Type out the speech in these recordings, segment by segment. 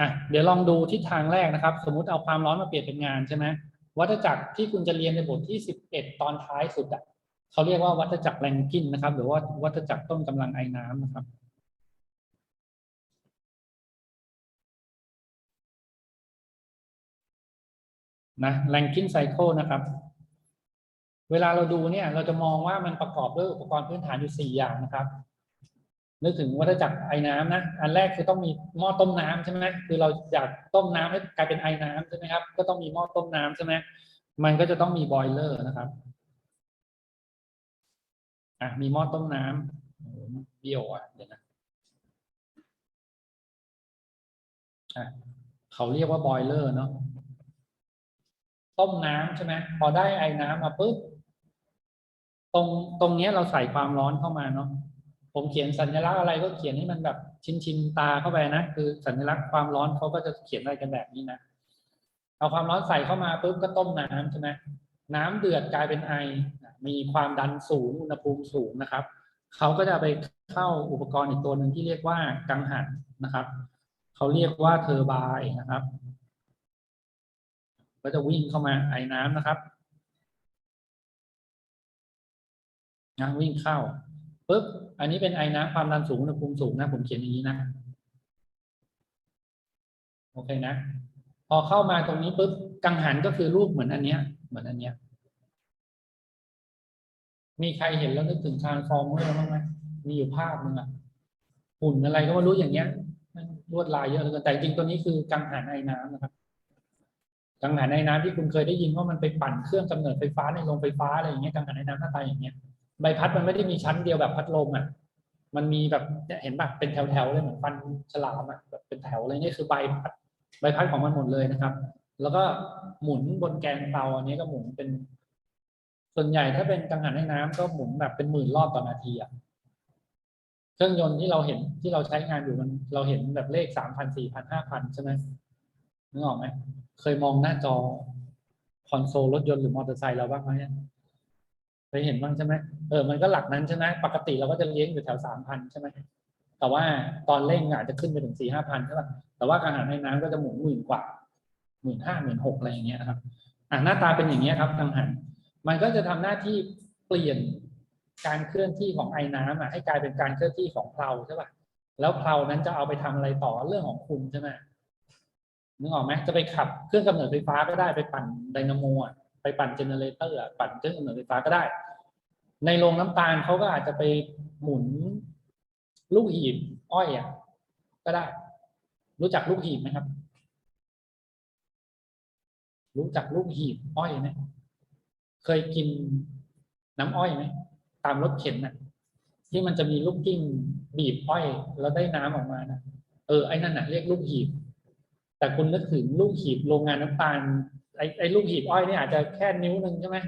อะเดี๋ยวลองดูทิศทางแรกนะครับ สมมุติเอาความร้อนมาเปลี่ยนเป็นงานใช่ไหมวัฏจักรที่คุณจะเรียนในบทที่สิบเอ็ดตอนท้ายสุดอะเขาเรียกว่าวัฏจักรแรงกินนะครับ หรือว่าวัฏจักรต้นกำลังไอ้น้ำนะครับนะแรงกินไซเคิลนะครับ เวลาเราดูเนี่ยเราจะมองว่ามันประกอบด้วยอุปกรณ์พื้นฐานอยู่สี่อย่างนะครับ นึกถึงวัฏจักรไอ้น้ำนะอันแรกคือต้องมีหม้อต้มน้ำใช่ไหมคือเราอยากต้มน้ำให้กลายเป็นไอ้น้ำใช่ไหมครับ ก็ต้องมีหม้อต้มน้ำใช่ไหมมันก็จะต้องมีบอยเลอร์นะครับอะมีหม้อต้มน้ำเบี้ยวอะเดี๋ยวนะอะเขาเรียกว่าบอยเลอร์เนาะต้มน้ำใช่ไหมพอได้ไอ้น้ำมาปุ๊บตรงตรงเนี้ยเราใส่ความร้อนเข้ามาเนาะ ผมเขียนสัญลักษณ์อะไรก็เขียนให้มันแบบชินชินๆตาเข้าไปนะ คือสัญลักษณ์ความร้อนเขาก็จะเขียนอะไรกันแบบนี้นะเอาความร้อนใส่เข้ามาปุ๊บก็ต้มน้ำใช่ไหมน้ำเดือดกลายเป็นไอ มีความดันสูงอุณหภูมิสูงนะครับ เขาก็จะไปเข้าอุปกรณ์อีกตัวหนึ่งที่เรียกว่ากังหันนะครับ เขาเรียกว่าเทอร์ไบน์นะครับ ก็จะวิ่งเข้ามาไอ้น้ำนะครับนะวิ่งเข้า ปุ๊บอันนี้เป็นไอ้น้ำความดันสูงอุณหภูมิสูงนะผมเขียนอย่างนี้นะโอเคนะ พอเข้ามาตรงนี้ปุ๊บกังหันก็คือรูปเหมือนอันเนี้ย เหมือนอันเนี้ย มีใครเห็นแล้วนึกถึงทรานฟอร์เมอร์บ้างไหมมีอยู่ภาพหนึ่งอะหุ่นอะไรก็ไม่รู้อย่างเงี้ยลวดลายเยอะเหลยแต่จริงตัวนี้คือกังหันไอ้น้ำนะครับ กังหันไอ้น้ำที่คุณเคยได้ยินว่ามันไปปั่นเครื่องกำเนิดไฟฟ้าในโรงไฟฟ้าอะไรอย่างเงี้ยกังหันไอ้น้ำหน้าตาอย่างเงี้ย ใบพัดมันไม่ได้มีชั้นเดียวแบบพัดลมอะ มันมีแบบเห็นป่ะเป็นแถวๆเลยเหมือนฟันฉลามอะแบบเป็นแถวเลยนี่คือใบพัดใบพัดของมันหมดเลยนะครับ แล้วก็หมุนบนแกนเตาอันนี้ก็หมุนเป็น ส่วนใหญ่ถ้าเป็นกังหันไอ้น้ำก็หมุนแบบเป็นหมื่นรอบต่อนาทีอะเครื่องยนต์ที่เราเห็นที่เราใช้งานอยู่มันเราเห็นแบบเลขสามพันสี่พันห้าพันใช่ไหมนึกออกไหมเคยมองหน้าจอคอนโซลรถยนต์หรือมอเตอร์ไซค์เราบ้างไหม เคยเห็นบ้างใช่ไหมเออมันก็หลักนั้นใช่ไหมปกติเราก็จะเลี้ยงอยู่แถวสามพันใช่ไหมแต่ว่าตอนเร่งอาจจะขึ้นไปถึงสี่ห้าพันใช่ป่ะแต่ว่าการหันในน้ำก็จะหมุนหมื่นกว่าหมื่นห้าหมื่นหกอะไรอย่างเงี้ยครับอ่าหน้าตาเป็นอย่างเงี้ยครับกังหันมันก็จะทำหน้าที่เปลี่ยนการเคลื่อนที่ของไอ้น้ำอะให้กลายเป็นการเคลื่อนที่ของเพลาใช่ป่ะแล้วเพลานั้นจะเอาไปทำอะไรต่อเรื่องของคุณใช่ไหมนึกออกไหมจะไปขับเครื่องกำเนิดไฟฟ้าก็ได้ไปปั่นไดนาโมอะ ไปปั่นเจเนเรเตอร์ปั่นเครื่องกำเนิดไฟฟ้าก็ได้ ในโรงน้ำตาลเขาก็อาจจะไปหมุนลูกหีบอ้อยอะก็ได้ รู้จักลูกหีบไหมครับ รู้จักลูกหีบอ้อยไหมเคยกินน้ำอ้อยไหมตามรถเข็นน่ะ ที่มันจะมีลูกกิ้งบีบอ้อย แล้วได้น้ำออกมานะเออไอ้นั่นน่ะเรียกลูกหีบ แต่คุณนึกถึงลูกหีบโรงงานน้ำตาล ไอ้ไอ้ลูกหีบอ้อยเนี่ยอาจจะแค่นิ้วหนึ่งใช่ไหม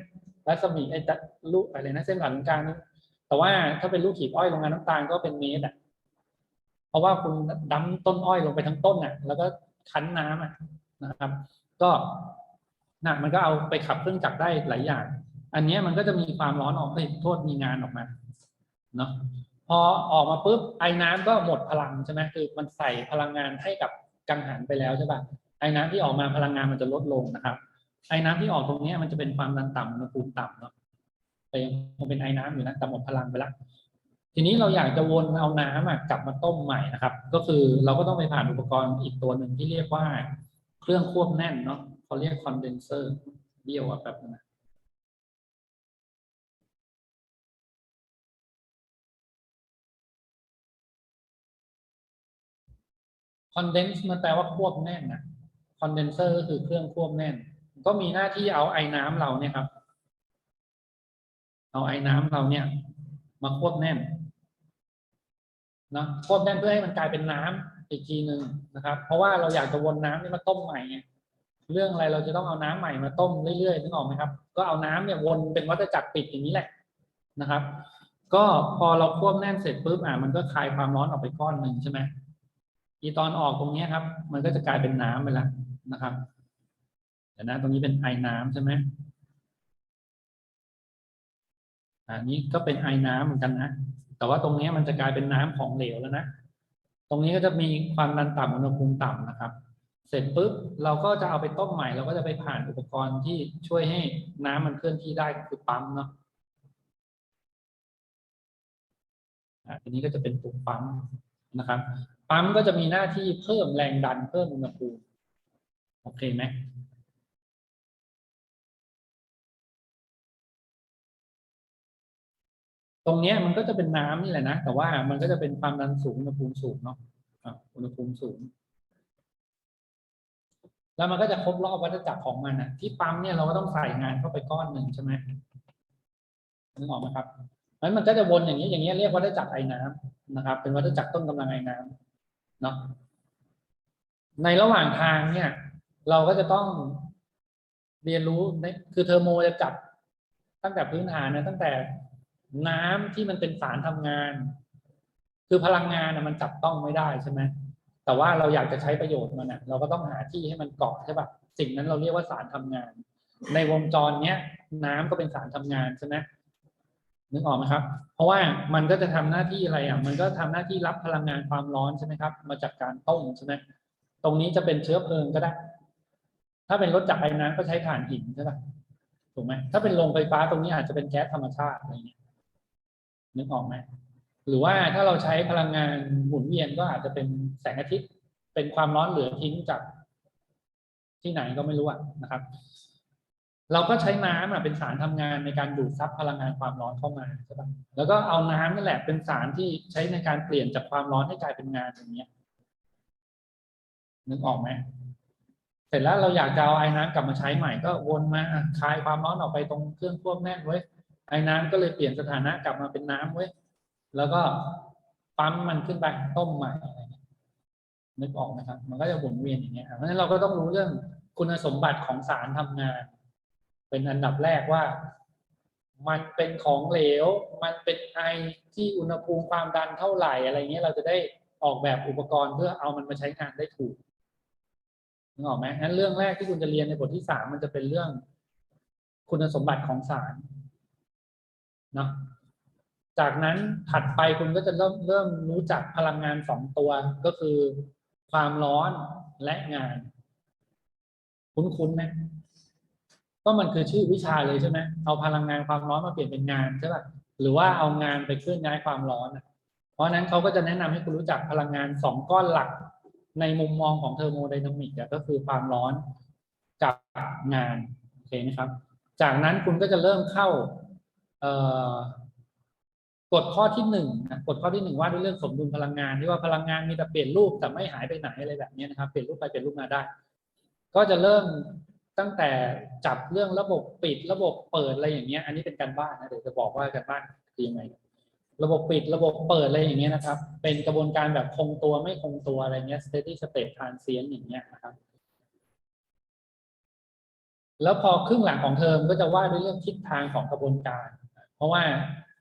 รัศมีไอ้ลูกอะไรนะเส้นผ่านกลางนี่แต่ว่าถ้าเป็นลูกหีบอ้อยโรงงานน้ำตาลก็เป็นเมตรอะเพราะว่าคุณดั้มต้นอ้อยลงไปทั้งต้นอะ แล้วก็คั้นน้ำอะนะครับ ก็น่ะมันก็เอาไปขับเครื่องจักรได้หลายอย่าง อันนี้มันก็จะมีความร้อนออกเอ้ยโทษมีงานออกมาเนาะพอออกมาปุ๊บไอ้น้ำก็หมดพลังใช่ไหมคือมันใส่พลังงานให้กับกังหันไปแล้วใช่ป่ะ ไอ้น้ำที่ออกมาพลังงานมันจะลดลงนะครับ ไอ้น้ำที่ออกตรงนี้มันจะเป็นความดันต่ำอุณหภูมิต่ำเนาะแต่ยังคงเป็นไอ้น้ำอยู่นะแต่หมดพลังไปแล้วทีนี้เราอยากจะวนเอาน้ำอะกลับมาต้มใหม่นะครับ ก็คือเราก็ต้องไปผ่านอุปกรณ์อีกตัวหนึ่งที่เรียกว่า เครื่องควบแน่นเนาะเขาเรียกคอนเดนเซอร์เบี้ยวอะแบบนึงนะคอนเดนซ์มันแปลว่าควบแน่นนะ คอนเดนเซอร์ก็คือเครื่องควบแน่น ก็มีหน้าที่เอาไอ้น้ำเราเนี่ยครับ เอาไอ้น้ำเราเนี่ย มาควบแน่นนะควบแน่นเพื่อให้มันกลายเป็นน้ำอีกทีหนึ่งนะครับ เพราะว่าเราอยากจะวนน้ำนี่มาต้มใหม่ไงเรื่องอะไรเราจะต้องเอาน้ำใหม่มาต้มเรื่อยๆนึกออกไหมครับ ก็เอาน้ำเนี่ยวนเป็นวัฏจักรปิดอย่างนี้แหละนะครับ ก็พอเราควบแน่นเสร็จปุ๊บอะมันก็คลายความร้อนออกไปก้อนหนึ่งใช่ไหมอีตอนออกตรงนี้ครับ มันก็จะกลายเป็นน้ำไปแล้ว นะครับเดี๋ยวนะตรงนี้เป็นไอน้ำใช่ไหมอันนี้ก็เป็นไอน้ำเหมือนกันนะ แต่ว่าตรงนี้มันจะกลายเป็นน้ำของเหลวแล้วนะ ตรงนี้ก็จะมีความดันต่ำอุณหภูมิต่ำนะครับ เสร็จปุ๊บเราก็จะเอาไปต้มใหม่ เราก็จะไปผ่านอุปกรณ์ที่ช่วยให้น้ำมันเคลื่อนที่ได้คือปั๊มเนาะอะอันนี้ก็จะเป็นปุ่มปั๊มนะครับ ปั๊มก็จะมีหน้าที่เพิ่มแรงดันเพิ่มอุณหภูมิ โอเคไหมตรงนี้มันก็จะเป็นน้ำนี่แหละนะ แต่ว่ามันก็จะเป็นความดันสูงอุณหภูมิสูงเนาะอะอุณหภูมิสูง แล้วมันก็จะครบรอบวัฏจักรของมันอะที่ปั๊มเนี่ยเราก็ต้องใส่งานเข้าไปก้อนหนึ่งใช่ไหมนึกออกไหมครับนั้นมันก็จะวนอย่างนี้อย่างนี้เรียกวัฏจักรไอ้น้ำนะครับ เป็นวัฏจักรต้นกำลังไอ้น้ำเนาะในระหว่างทางเนี่ย เราก็จะต้องเรียนรู้ในคือเทอร์โมจะจับตั้งแต่พื้นฐานนะตั้งแต่น้ำที่มันเป็นสารทำงาน คือพลังงานนะมันจับต้องไม่ได้ใช่ไหมแต่ว่าเราอยากจะใช้ประโยชน์มันนะเราก็ต้องหาที่ให้มันเกาะใช่ปะสิ่งนั้นเราเรียกว่าสารทำงาน ในวงจรเนี้ย น้ำก็เป็นสารทำงานใช่ไหมนึกออกไหมครับ เพราะว่ามันก็จะทำหน้าที่อะไรอะ มันก็ทำหน้าที่รับพลังงานความร้อนใช่ไหมครับ มาจากการต้มใช่ไหมตรงนี้จะเป็นเชื้อเพลิงก็ได้ ถ้าเป็นรถจักรไอ้น้ำก็ใช้ถ่านหินใช่ปะถูกไหมถ้าเป็นโรงไฟฟ้าตรงนี้อาจจะเป็นแก๊สธรรมชาติอะไรเงี้ยนึกออกไหมหรือว่าถ้าเราใช้พลังงานหมุนเวียนก็อาจจะเป็นแสงอาทิตย์ เป็นความร้อนเหลือทิ้งจากที่ไหนก็ไม่รู้อะนะครับ เราก็ใช้น้ำเป็นสารทำงานในการดูดซับพลังงานความร้อนเข้ามาใช่ป่ะแล้วก็เอาน้ำนั่นแหละเป็นสารที่ใช้ในการเปลี่ยนจากความร้อนให้กลายเป็นงานอย่างเงี้ยนึกออกไหม เสร็จแล้วเราอยากจะเอาไอ้น้ำกลับมาใช้ใหม่ก็วนมาคลายความร้อนออกไปตรงเครื่องควบแน่นไว้ไอ้น้ำก็เลยเปลี่ยนสถานะกลับมาเป็นน้ำไว้แล้วก็ปั๊มมันขึ้นไปต้มใหม่อะไรเงี้ยนึกออกไหมครับ มันก็จะหมุนเวียนอย่างเงี้ยเพราะฉะนั้นเราก็ต้องรู้เรื่องคุณสมบัติของสารทำงาน เป็นอันดับแรกว่า มันเป็นของเหลว มันเป็นไอที่อุณหภูมิความดันเท่าไหร่อะไรเงี้ยเราจะได้ออกแบบอุปกรณ์เพื่อเอามันมาใช้งานได้ถูก นึกออกไหมงั้นเรื่องแรกที่คุณจะเรียนในบทที่สามมันจะเป็นเรื่องคุณสมบัติของสารเนาะจากนั้นถัดไปคุณก็จะเริ่มเริ่มรู้จักพลังงานสองตัวก็คือความร้อนและงาน คุ้นๆไหมก็มันคือชื่อวิชาเลยใช่ไหมเอาพลังงานความร้อนมาเปลี่ยนเป็นงานใช่ป่ะหรือว่าเอางานไปเคลื่อนย้ายความร้อน เพราะฉะนั้นเขาก็จะแนะนำให้คุณรู้จักพลังงานสองก้อนหลัก ในมุมมองของเทอร์โมไดนามิกก็คือความร้อนกับงานโอเคไหมครับ จากนั้นคุณก็จะเริ่มเข้ากฎข้อที่หนึ่งนะกฎข้อที่หนึ่งว่าด้วยเรื่องสมดุลพลังงานที่ว่าพลังงานมีแต่เปลี่ยนรูปแต่ไม่หายไปไหนอะไรแบบนี้นะครับ เปลี่ยนรูปไปเปลี่ยนรูปมาได้ ก็จะเริ่มตั้งแต่จับเรื่องระบบปิดระบบเปิดอะไรอย่างเงี้ย อันนี้เป็นการบ้านนะเดี๋ยวจะบอกว่าการบ้านคือยังไง ระบบปิดระบบเปิดอะไรอย่างเงี้ยนะครับ เป็นกระบวนการแบบคงตัวไม่คงตัวอะไรเงี้ย steady state transient อย่างเงี้ยนะครับแล้วพอครึ่งหลังของเทอมก็จะว่าด้วยเรื่องทิศทางของกระบวนการ เพราะว่า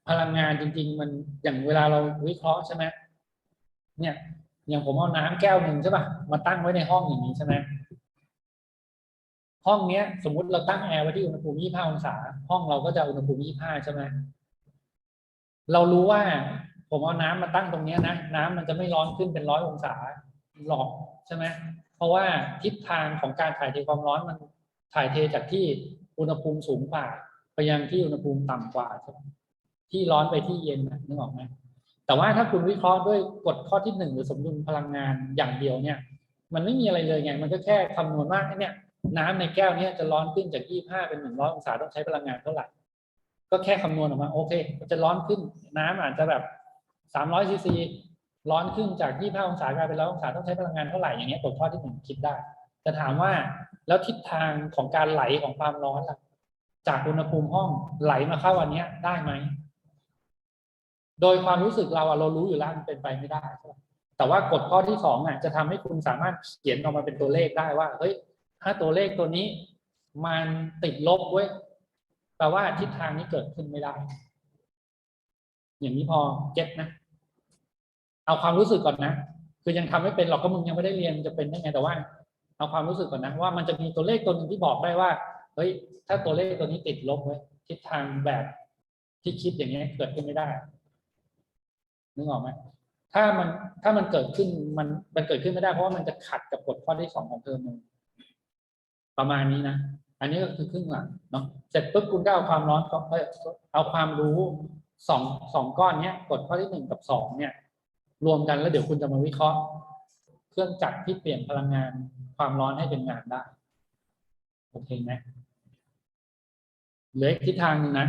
พลังงานจริง ๆ มันอย่างเวลาเราวิเคราะห์ใช่ไหมเนี่ย อย่างผมเอาน้ำแก้วหนึ่งใช่ป่ะมาตั้งไว้ในห้องอย่างนี้ใช่ไหมห้องเนี้ย สมมุติเราตั้งแอร์ไว้ที่อุณหภูมิ 25 องศา ห้องเราก็จะอุณหภูมิ 25 ใช่ไหม เรารู้ว่า ผมเอาน้ำมาตั้งตรงนี้นะน้ำมันจะไม่ร้อนขึ้นเป็นร้อยองศาหรอกใช่ไหมเพราะว่าทิศทางของการถ่ายเทความร้อนมันถ่ายเทจากที่อุณหภูมิสูงกว่าไปยังที่อุณหภูมิต่ำกว่าใช่ไหมที่ร้อนไปที่เย็นนะนึกออกไหมแต่ว่าถ้าคุณวิเคราะห์ด้วยกฎข้อที่หนึ่งหรือสมดุลพลังงานอย่างเดียวเนี่ย มันไม่มีอะไรเลยไงมันก็แค่คำนวณว่าเนี่ย น้ำในแก้วเนี้จะร้อนขึ้นจาก 25 เป็น 100 องศาต้องใช้พลังงานเท่าไหร่ ก็แค่คำนวณออกมาโอเคมันจะร้อนขึ้นน้ำอาจจะแบบ300ซีซีร้อนขึ้นจาก 25 องศากลายเป็น 100 องศาต้องใช้พลังงานเท่าไหร่อย่างเงี้ยกฎข้อที่หนึ่งคิดได้ แต่ถามว่าแล้วทิศทางของการไหลของความร้อนล่ะจากอุณหภูมิห้องไหลมาเข้าอันนี้ได้ไหม โดยความรู้สึกเราอะเรารู้อยู่แล้วมันเป็นไปไม่ได้ แต่ว่ากฎข้อที่สองอะจะทำให้คุณสามารถเขียนออกมาเป็นตัวเลขได้ว่า เฮ้ย ถ้าตัวเลขตัวนี้ มันติดลบเว้ย แปลว่าทิศทางนี้เกิดขึ้นไม่ได้ อย่างนี้พอเก็ตนะ เอาความรู้สึกก่อนนะ คือยังทำไม่เป็นหรอกก็มึงยังไม่ได้เรียนจะเป็นได้ไงแต่ว่า เอาความรู้สึกก่อนนะว่ามันจะมีตัวเลขตัวหนึ่งที่บอกได้ว่า เฮ้ย ถ้าตัวเลขตัวนี้ติดลบเว้ทิศทางแบบที่คิดอย่างเงี้ยเกิดขึ้นไม่ได้ นึกออกไหมถ้ามันถ้ามันเกิดขึ้นมันมันเกิดขึ้นไม่ได้เพราะว่ามันจะขัดกับกฎข้อที่สองของเทอมหนึ่งประมาณนี้นะ อันนี้ก็คือครึ่งหลังเนาะเสร็จปุ๊บคุณก็เอาความร้อนก็เอาความรู้สองสองก้อนเนี้ยกดข้อที่หนึ่งกับสองเนี่ย รวมกันแล้วเดี๋ยวคุณจะมาวิเคราะห์ เครื่องจักรที่เปลี่ยนพลังงานความร้อนให้เป็นงานได้ โอเคไหมเหลืออีกทิศทางนึงนะ